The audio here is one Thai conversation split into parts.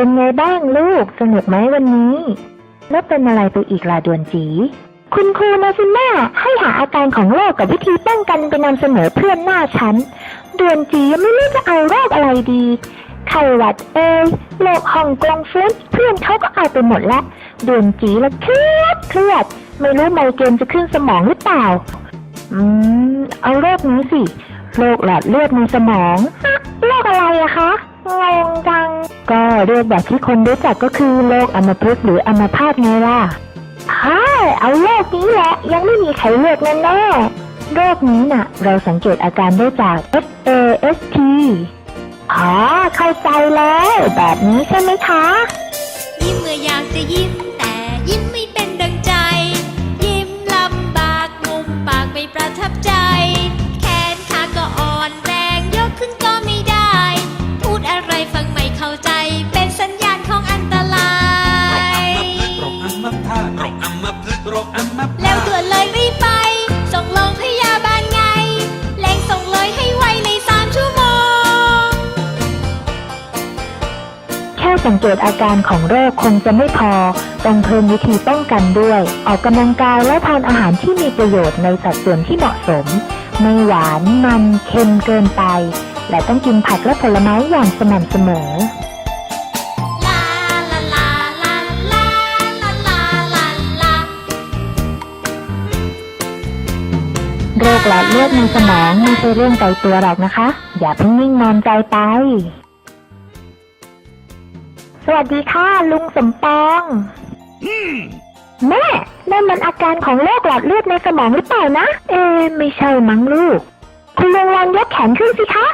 เป็นไงบ้างลูก สนุกไหมวันนี้ แล้วเป็นอะไรไปอีกล่ะดวนจี คุณครูนะสิแม่ให้หาอาการของโรคกับวิธีป้องกันไปนำเสนอเพื่อนหน้าชั้นดวนจีไม่รู้จะเอาโรคอะไรดี ไข้หวัดเอยโรคฮ่องกงฟุ้นเพื่อนเขาก็เอาไปหมดแล้วดวนจีละเครียดเครียด ไม่รู้ไมเกรนจะขึ้นสมองหรือเปล่า อืม เอาโรคนี้สิ โรคหลอดเลือดในสมองอะโรคอะไรอะคะ งงจัง ก็เรียกแบบที่คนรู้จักก็คือโรคอัมพฤกษ์หรืออัมพาตไงล่ะฮ่าเอาโรคนี้แหละ ยังไม่มีใครเลือกแน่ๆโรคนี้น่ะ เราสังเกตอาการได้จาก F A S T อ๋อเข้าใจแล้ว แบบนี้ใช่ไหมคะ ยิ้มเมื่ออยากจะยิ้มแต่ยิ้ม สังเกตอาการของโรคคงจะไม่พอ ต้องเพิ่มวิธีป้องกันด้วย ออกกำลังกายและทานอาหารที่มีประโยชน์ในสัดส่วนที่เหมาะสม ไม่หวานมันเค็มเกินไป และต้องกินผักและผลไม้อย่างสม่ำเสมอโรคหลอดเลือดในสมองไม่ใช่เรื่องไกลตัวหรอกนะคะ อย่าเพิ่งนิ่งนอนใจไป สวัสดีค่ะ ลุงสมปอง แม่นั่นมันอาการของโรคหลอดเลือดในสมองหรือเปล่านะ เอ๊ะไม่ใช่มั้งลูก คุณลุงลองยกแขนขึ้นสิคะ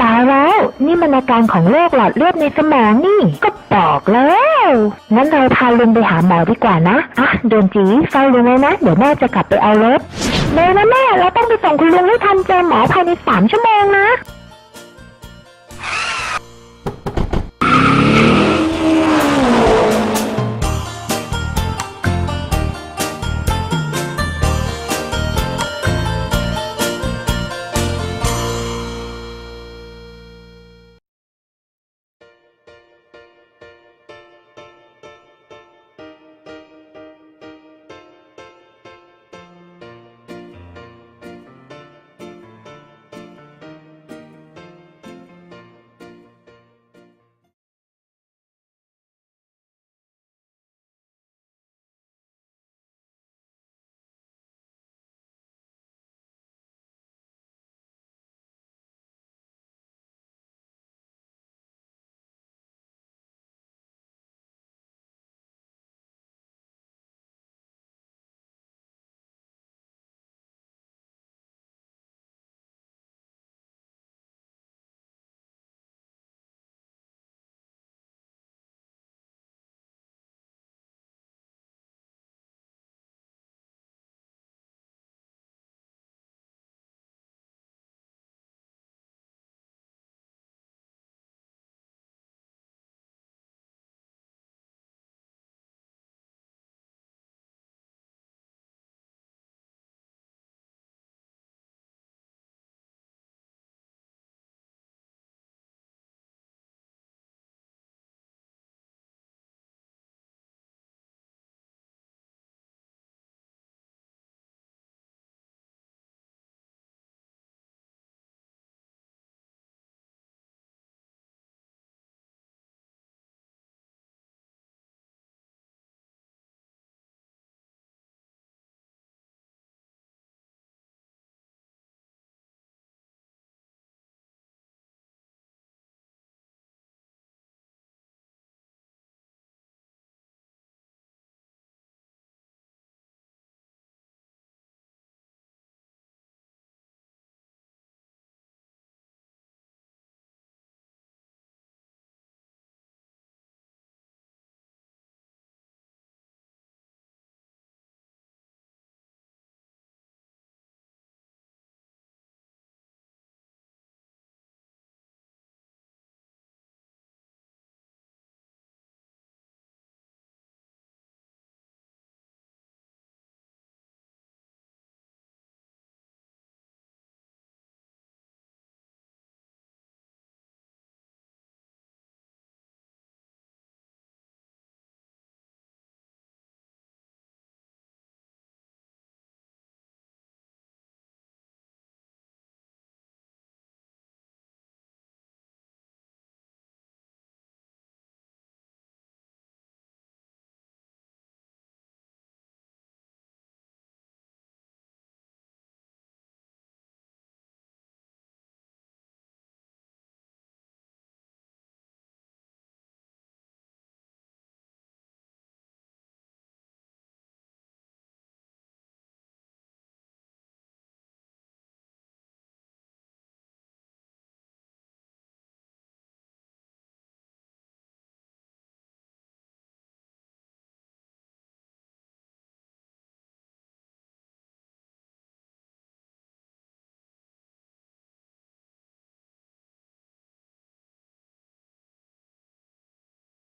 ตายแล้วนี่มันอาการของโรคหลอดเลือดในสมองนี่ ก็บอกแล้วงั้นเราพาลุงไปหาหมอดีกว่านะอะเดินจีเฝ้าลุงไว้นะ เดี๋ยวแม่จะกลับไปเอารถเร็วนะแม่เราต้องไปส่งคุณลุงให้ทันเจอหมอภายในสามชั่วโมงนะ